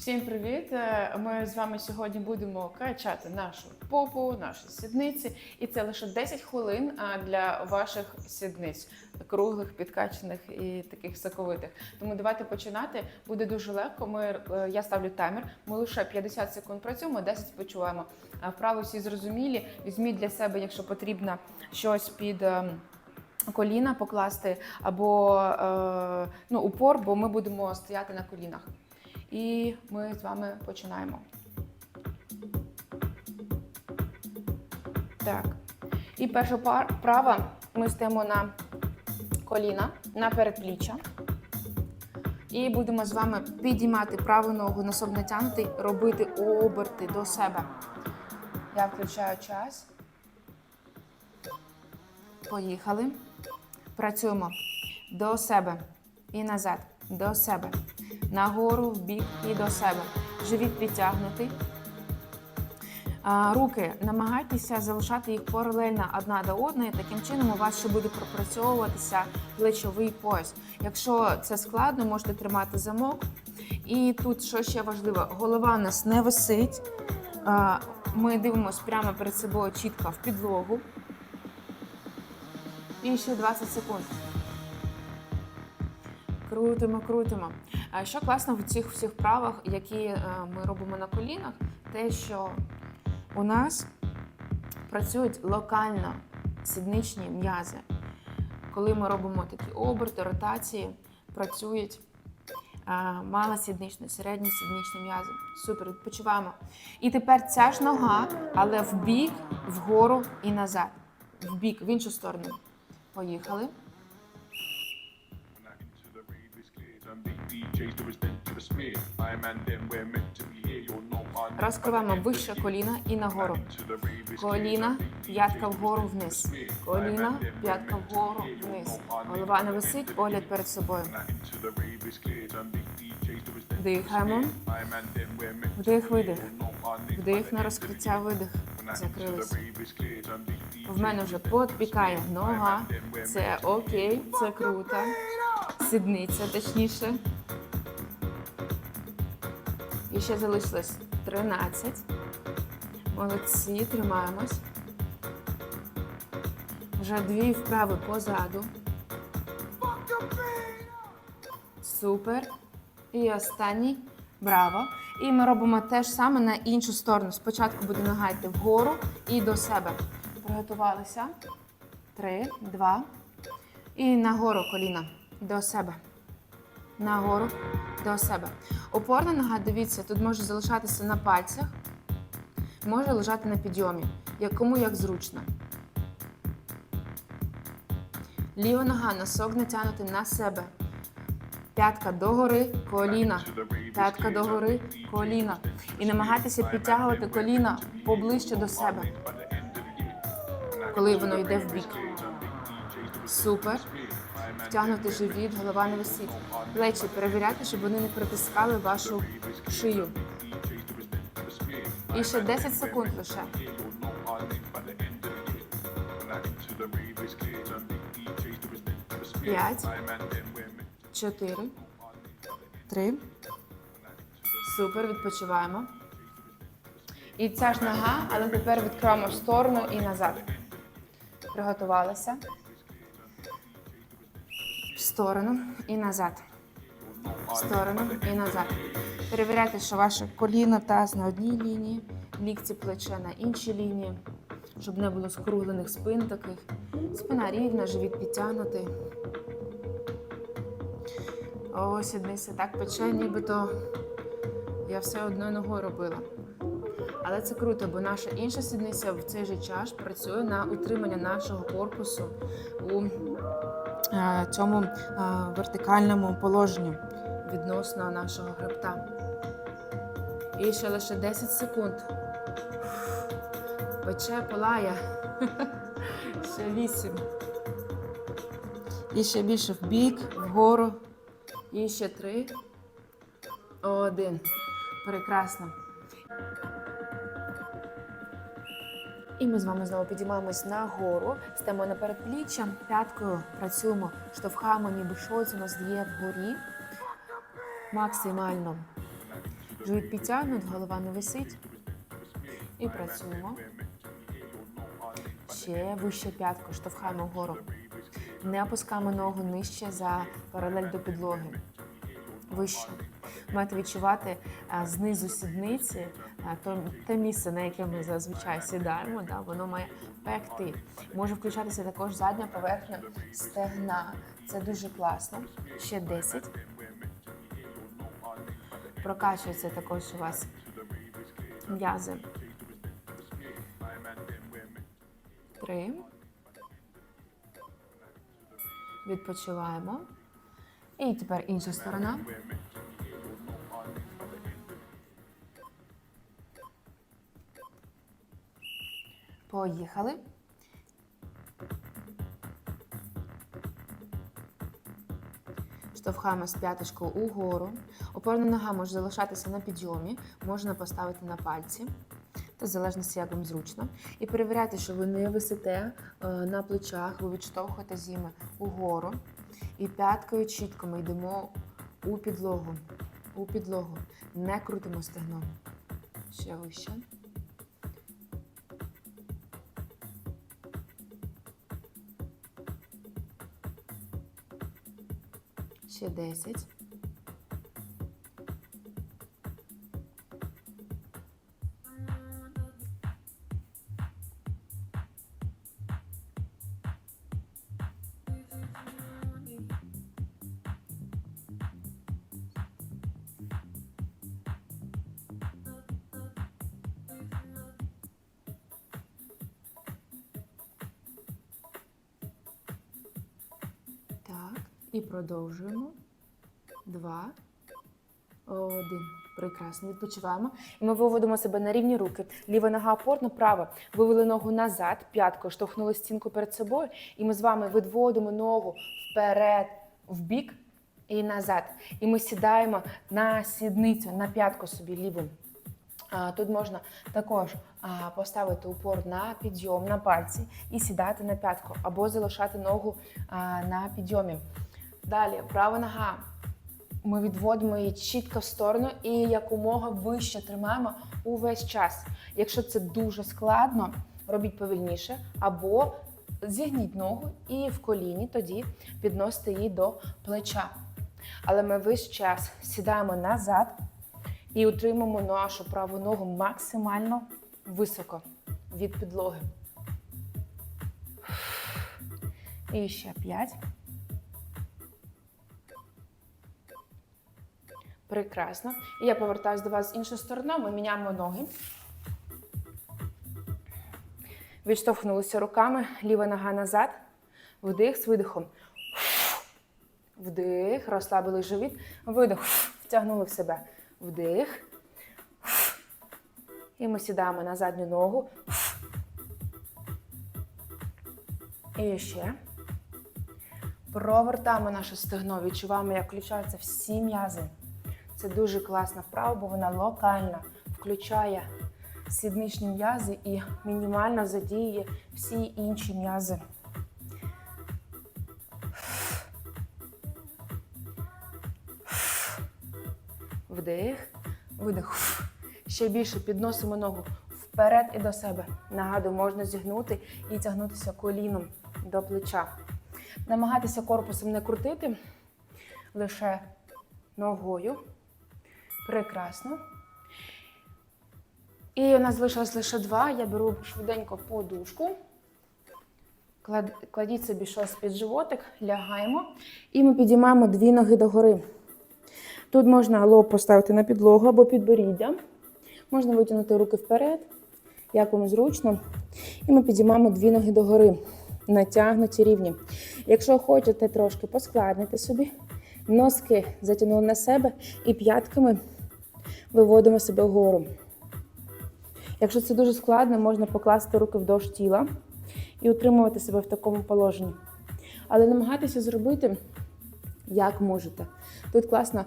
Всім привіт! Е, Ми з вами сьогодні будемо качати нашу попу, наші сідниці, і це лише 10 хвилин для ваших сідниць, круглих, підкачаних і таких соковитих. Тому давайте починати. Буде дуже легко. Ми е, я ставлю таймер. Ми лише 50 секунд працюємо, 10 почуваємо. А вправи всі зрозумілі. Візьміть для себе, якщо потрібно, щось під. ем, Коліна покласти або е, ну, упор, бо ми будемо стояти на колінах. І ми з вами починаємо. Так. І перша вправа ми стоїмо на коліна, на передпліччя. І будемо з вами підіймати праву ногу, носок натягнутий, робити оберти до себе. Я включаю час. Поїхали. Працюємо до себе і назад, до себе. Нагору, в бік і до себе. Живіт підтягнутий. Руки намагайтеся залишати їх паралельно одна до одної. Таким чином у вас ще буде пропрацьовуватися плечовий пояс. Якщо це складно, можете тримати замок. І тут, що ще важливо, голова у нас не висить. Ми дивимося прямо перед собою чітко в підлогу. І ще 20 секунд. Крутимо, крутимо. Що класно в цих всіх вправах, які е, ми робимо на колінах, те, що у нас працюють локально сідничні м'язи. Коли ми робимо такі оберти, ротації, працюють е, малосідничні, середні сідничні м'язи. Супер, відпочиваємо. І тепер ця ж нога, але в бік, вгору і назад. В бік, в іншу сторону. Поїхали. Розкриваємо вище коліна і нагору. Коліна, п'ятка вгору вниз. Коліна, п'ятка вгору вниз. Голова не висить, погляд перед собою. Дихаємо. Вдих, видих. Вдих на розкриття, видих. Закрились. В мене вже підпікає нога. Це окей, це круто. Сідниця, точніше. І ще залишилось 13. Молодці, тримаємось. Вже дві вправи позаду. Супер. І останній. Браво. І ми робимо те ж саме на іншу сторону. Спочатку буде нога йти вгору і до себе. Приготувалися. Три, два. І нагору коліна. До себе. Нагору до себе. Опорна нога, дивіться, тут може залишатися на пальцях, може лежати на підйомі. Як кому як зручно. Ліва нога, носок натягнути на себе. П'ятка догори, коліна. П'ятка догори, коліна. І намагайтеся підтягувати коліна поближче до себе, коли воно йде в бік. Супер. Втягнути живіт, голова не висить. Плечі перевіряйте, щоб вони не притискали вашу шию. І ще 10 секунд лише. П'ять. Чотири. Три. Супер, відпочиваємо. І ця ж нога, але тепер відкриваємо в сторону і назад. Приготувалися. Сторону і назад. В сторону і назад. Перевіряйте, що ваше коліно таз на одній лінії, лікці плече на іншій лінії, щоб не було скруглених спин таких. Спина рівна, живіт підтягнутий. О, сідниця так пече, нібито я все одною ногою робила. Але це круто, бо наша інша сідниця в цей же час працює на утримання нашого корпусу у цьому е, вертикальному положенні відносно нашого хребта. І ще лише 10 секунд. Пече, палає. Ще 8. І ще більше в бік, вгору. І ще 3. Один. Прекрасно. І ми з вами знову підіймаємось нагору, стаємо на передпліччя, п'яткою працюємо, штовхаємо, ніби щось у нас є вгорі максимально. Живіт підтягнут, голова не висить. І працюємо. Ще вище п'ятку, штовхаємо вгору. Не опускаємо ногу нижче за паралель до підлоги. Вище. Маєте відчувати знизу сідниці то, те місце, на яке ми зазвичай сідаємо, да, воно має пекти. Може включатися також задня поверхня стегна. Це дуже класно. Ще 10. Прокачується також у вас м'язи. Три. Відпочиваємо. І тепер інша сторона. Поїхали. Штовхаємо з п'яточкою угору. Опорна нога може залишатися на підйомі, можна поставити на пальці. Та в залежності, як вам зручно. І перевіряйте, що ви не висите е, на плечах, ви відштовхуєте зіми угору. І п'яткою чітко ми йдемо у підлогу. У підлогу. Не крутимо стегном. Ще вище. Ще 10. І продовжуємо. Два. Один. Прекрасно. Відпочиваємо. І ми виводимо себе на рівні руки. Ліва нога опорна, права. Вивели ногу назад, п'яткою, штовхнули стінку перед собою. І ми з вами відводимо ногу вперед, в бік і назад. І ми сідаємо на сідницю, на п'ятку собі ліву. А, Тут можна також поставити упор на підйом, на пальці і сідати на п'ятку, або залишати ногу на підйомі. Далі права нога. Ми відводимо її чітко в сторону і якомога вище тримаємо увесь час. Якщо це дуже складно, робіть повільніше, або зігніть ногу і в коліні тоді підносите її до плеча. Але ми весь час сідаємо назад і утримуємо нашу праву ногу максимально високо від підлоги. І ще п'ять. Прекрасно. І я повертаюся до вас з іншої сторони. Ми міняємо ноги. Відштовхнулися руками, ліва нога назад. Вдих з видихом. Вдих, розслабили живіт. Видих. Втягнули в себе. Вдих. І ми сідаємо на задню ногу. І ще. Провертаємо наше стегно. Відчуваємо, як включаються всі м'язи. Це дуже класна вправа, бо вона локальна, включає сідничні м'язи і мінімально задіює всі інші м'язи. Вдих, видих. Ще більше підносимо ногу вперед і до себе. Нагадую, можна зігнути і тягнутися коліном до плеча. Намагатися корпусом не крутити, лише ногою. Прекрасно. І у нас залишилось лише два. Я беру швиденько подушку. Клад- Кладіть собі щось під животик, лягаємо. І ми підіймаємо дві ноги догори. Тут можна лоб поставити на підлогу або підборіддя. Можна витягнути руки вперед, як вам зручно. І ми підіймаємо дві ноги догори, натягнуті рівні. Якщо хочете трошки поскладнити собі, носки затягнули на себе і п'ятками виводимо себе вгору. Якщо це дуже складно, можна покласти руки вдовж тіла і утримувати себе в такому положенні. Але намагайтеся зробити, як можете. Тут класно,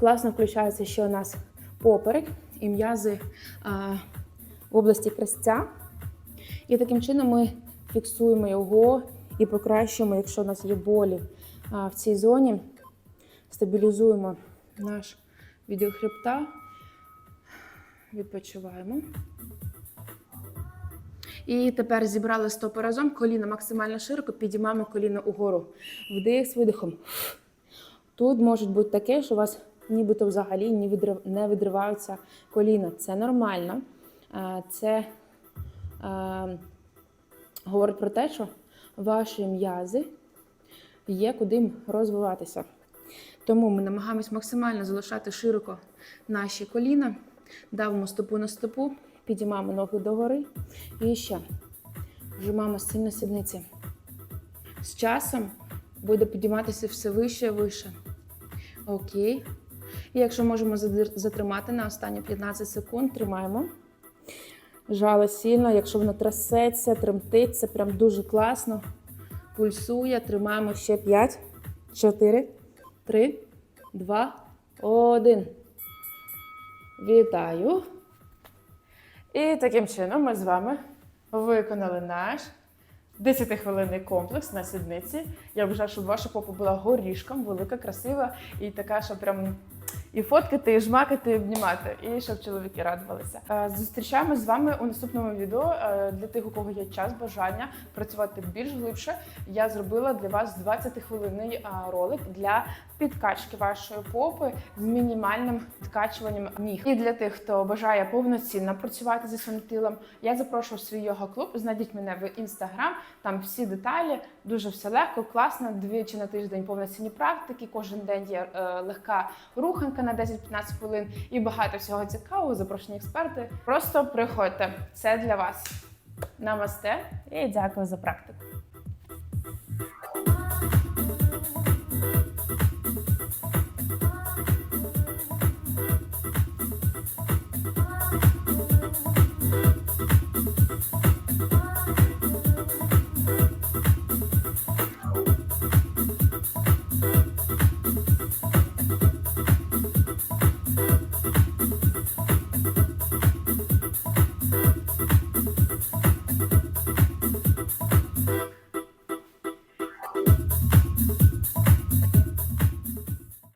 класно включається ще у нас поперек і м'язи в області крестця. І таким чином ми фіксуємо його і покращуємо, якщо у нас є болі а, в цій зоні, стабілізуємо наш відділ хребта Відпочиваємо. І тепер зібрали стопи разом, коліна максимально широко, підіймаємо коліно угору. Вдих з видихом. Тут може бути таке, що у вас нібито взагалі не відриваються коліна. Це нормально. Е, Це е, говорить про те, що ваші м'язи є куди розвиватися. Тому ми намагаємось максимально залишати широко наші коліна, давимо стопу на стопу, підіймаємо ноги догори і ще вжимаємо сильно сідниці. З часом буде підійматися все вище і вище. Окей. І якщо можемо затримати на останні 15 секунд, тримаємо. Жало сильно, якщо воно трясеться, тремтить, це прям дуже класно. Пульсує, тримаємо ще 5, 4, 3, 2, 1. Вітаю. І таким чином ми з вами виконали наш 10-хвилинний комплекс на сідниці. Я бажаю, щоб ваша попа була горішком, велика, красива і така, що прям і фоткати, і жмакати, і обнімати, і щоб чоловіки радувалися. Е, Зустрічаємось з вами у наступному відео. Е, Для тих, у кого є час, бажання працювати більш глибше. Я зробила для вас 20-хвилинний е, ролик для підкачки вашої попи з мінімальним відкачуванням ніг. І для тих, хто бажає повноцінно працювати зі своїм тілом, я запрошую в свій йога клуб. Знайдіть мене в інстаграм. Там всі деталі, дуже все легко, класно. Двічі на тиждень повноцінні практики. Кожен день є легка руханка на 10-15 хвилин і багато всього цікавого. Запрошені експерти. Просто приходьте. Це для вас. Намасте і дякую за практику.